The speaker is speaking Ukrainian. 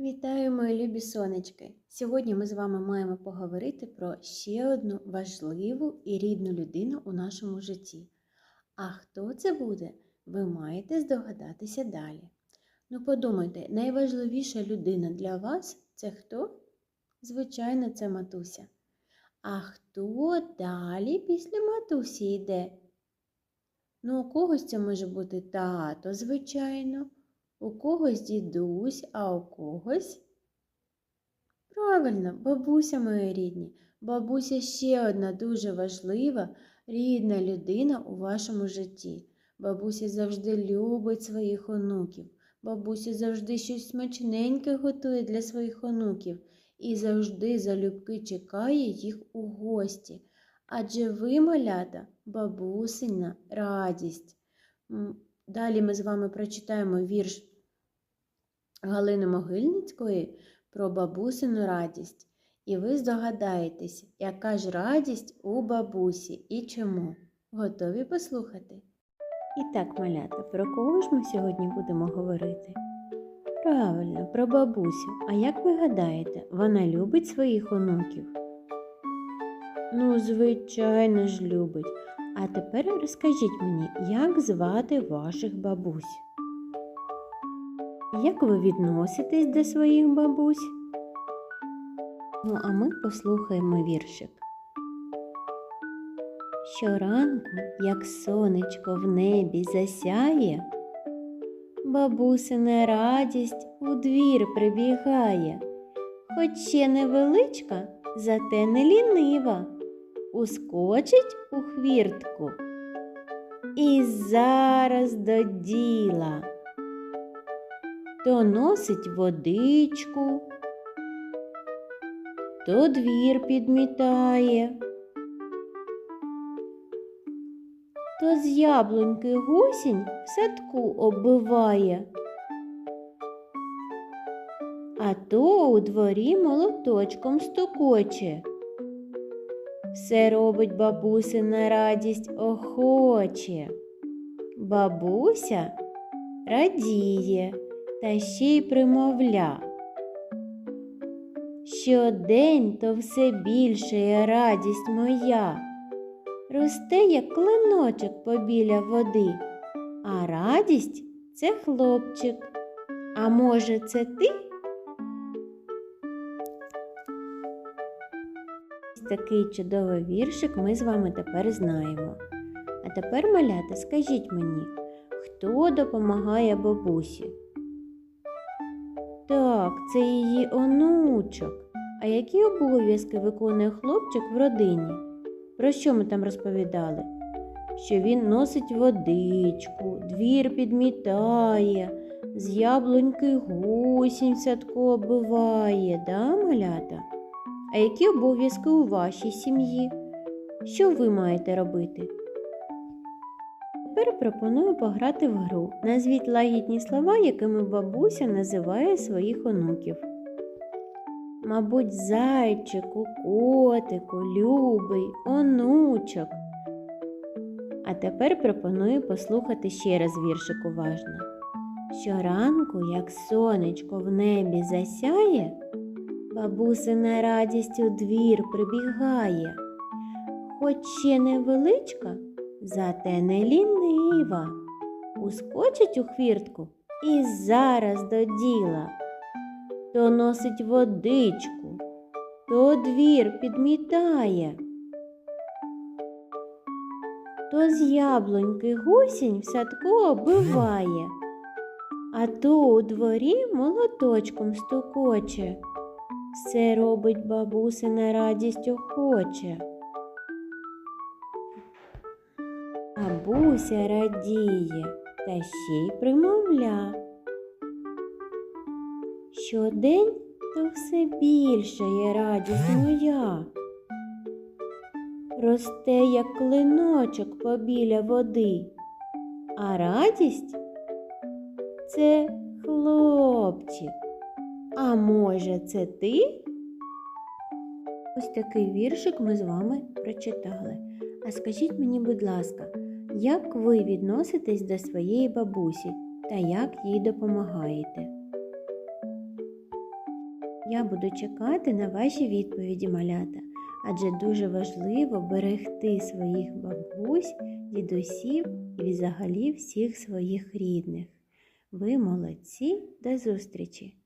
Вітаю, мої любі сонечки! Сьогодні ми з вами маємо поговорити про ще одну важливу і рідну людину у нашому житті. А хто це буде, ви маєте здогадатися далі. Ну, подумайте, найважливіша людина для вас це хто? Звичайно, це матуся. А хто далі після матусі йде? Ну, у когось це може бути тато, звичайно, у когось дідусь, а у когось. Правильно, бабуся мої рідні. Бабуся ще одна дуже важлива, рідна людина у вашому житті. Бабуся завжди любить своїх онуків. Бабуся завжди щось смачненьке готує для своїх онуків і завжди залюбки чекає їх у гості. Адже ви, малята, бабусина радість. Далі ми з вами прочитаємо вірш Галини Могильницької про бабусину радість. І ви здогадаєтесь, яка ж радість у бабусі і чому. Готові послухати? І так, малята, про кого ж ми сьогодні будемо говорити? Правильно, про бабусю. А як ви гадаєте, вона любить своїх онуків? Ну, звичайно ж, любить. А тепер розкажіть мені, як звати ваших бабусь? Як ви відноситесь до своїх бабусь? Ну, а ми послухаємо віршик. Щоранку, як сонечко в небі засяє, бабусина радість у двір прибігає, хоч ще невеличка, зате не лінива, ускочить у хвіртку і зараз до діла то носить водичку, то двір підмітає, то з яблуньки гусінь в садку оббиває, а то у дворі молоточком стукоче. Все робить бабусина радість охоче. Бабуся радіє та ще й примовля. Щодень то все більшає радість моя, росте, як клиночок побіля води, а радість це хлопчик. А може, це ти? Такий чудовий віршик ми з вами тепер знаємо. А тепер, малята, скажіть мені, хто допомагає бабусі? Так, це її онучок. А які обов'язки виконує хлопчик в родині? Про що ми там розповідали? Що він носить водичку, двір підмітає, з яблуньки гусінь в садку оббиває, да, малята? А які обов'язки у вашій сім'ї? Що ви маєте робити? Тепер пропоную пограти в гру. Назвіть лагідні слова, якими бабуся називає своїх онуків. Мабуть, зайчику, котику, любий, онучок. А тепер пропоную послухати ще раз віршик уважно. Щоранку, як сонечко в небі засяє, бабусина радість у двір прибігає, хоч ще невеличка, зате не лінива, ускочить у хвіртку і зараз до діла, то носить водичку, то двір підмітає, то з яблуньки гусінь в садку оббиває, а то у дворі молоточком стукоче. Все робить бабусина радість охоче. Бабуся радіє та ще й примовля. Щодень то все більше є радість моя. Росте, як клиночок побіля води, а радість це хлопчик. А може, це ти? Ось такий віршик ми з вами прочитали. А скажіть мені, будь ласка, як ви відноситесь до своєї бабусі та як їй допомагаєте? Я буду чекати на ваші відповіді, малята, адже дуже важливо берегти своїх бабусь, дідусів і взагалі всіх своїх рідних. Ви молодці, до зустрічі!